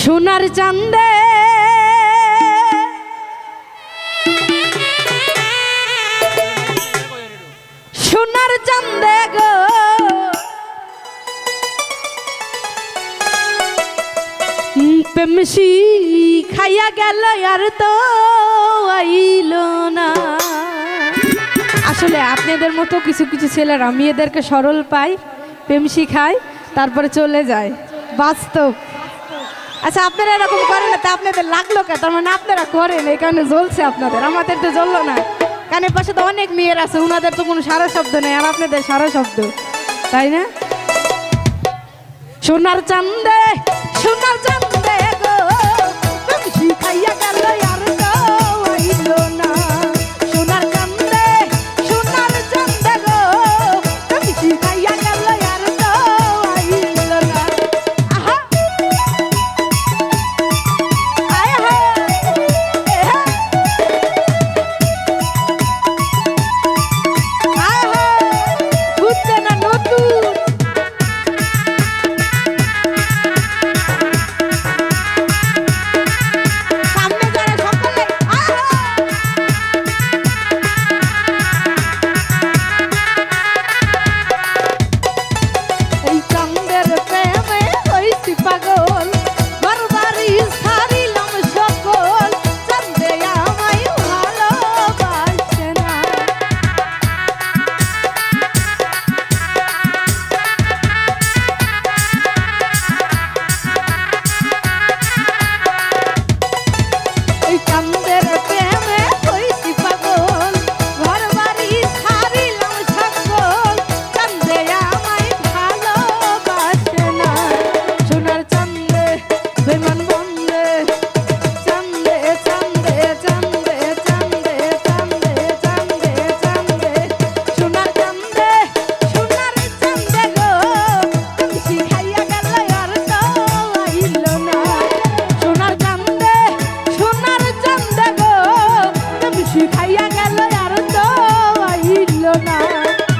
সোনার চান্দে সোনার চান্দে গো। পেমসি খাইয়া গেল আর তো আইল না। আসলে আপনাদের মতো কিছু কিছু ছেলেরা মেয়েদেরকে সরল পায় পেমসি খায় তারপরে চলে যায়। বাস্তব। আচ্ছা আপনারা এরকম করেন না, তা আপনাদের লাগল কে? তার মানে আপনারা করেন, এই কারণে জ্বলছে আপনাদের। আমাদের তো জ্বললো না। কানের পাশে তো অনেক মেয়ের আছে ওনাদের তো কোনো সারা শব্দ নেই, আর আপনাদের সারা শব্দ। তাই না? সোনার চান্দে সোনার চান্দে i go Yeah.